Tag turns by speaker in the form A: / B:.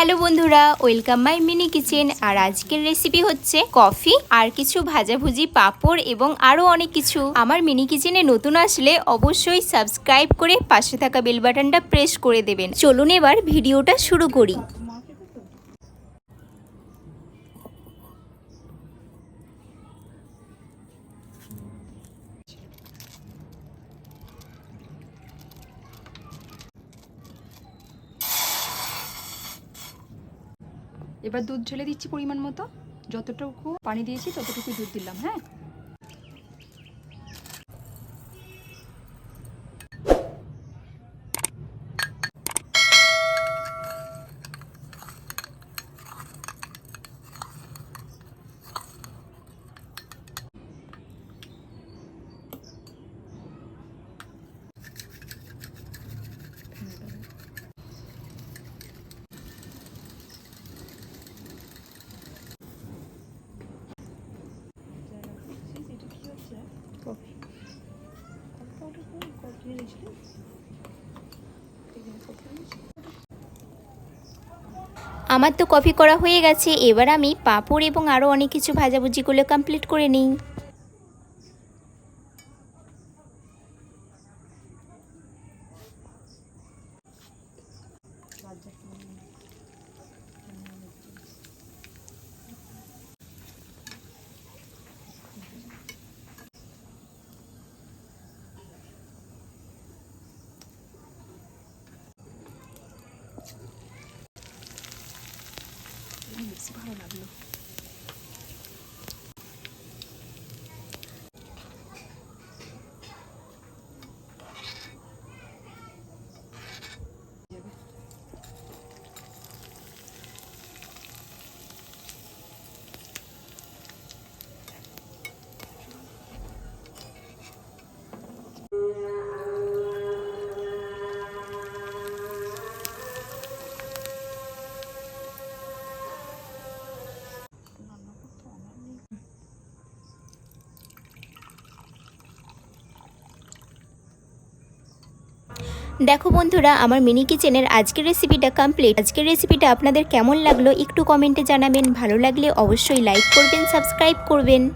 A: Hello বন্ধুরা, welcome my mini kitchen. আর আজকের রেসিপি হচ্ছে কফি, আর কিছু ভাজাভুজি, পাঁপড় এবং আরও অনেক কিছু। আমার মিনি কিচেনে নতুন আসলে অবশ্যই সাবস্ক্রাইব করে পাশে থাকা বেল বাটনটা প্রেস করে দেবেন। চলুন এবার ভিডিওটা শুরু করি।
B: এবার দুধ ঢেলে দিচ্ছি পরিমাণ মতো। যতটুকু পানি দিয়েছি ততটুকু দুধ দিলাম হ্যাঁ?
A: আমার তো কফি করা হয়ে গেছে, এবার আমি পাঁপড় এবং আরও অনেক কিছু ভাজাভুজিগুলো কমপ্লিট করে নিই।
B: ভালো লাগল
A: দেখো বন্ধুরা, আমার মিনি কিচেনের আজকের রেসিপিটা কমপ্লিট আজকের রেসিপিটা আপনাদের কেমন লাগল একটু কমেন্টে জানাবেন। ভালো লাগলে অবশ্যই লাইক করবেন সাবস্ক্রাইব করবেন।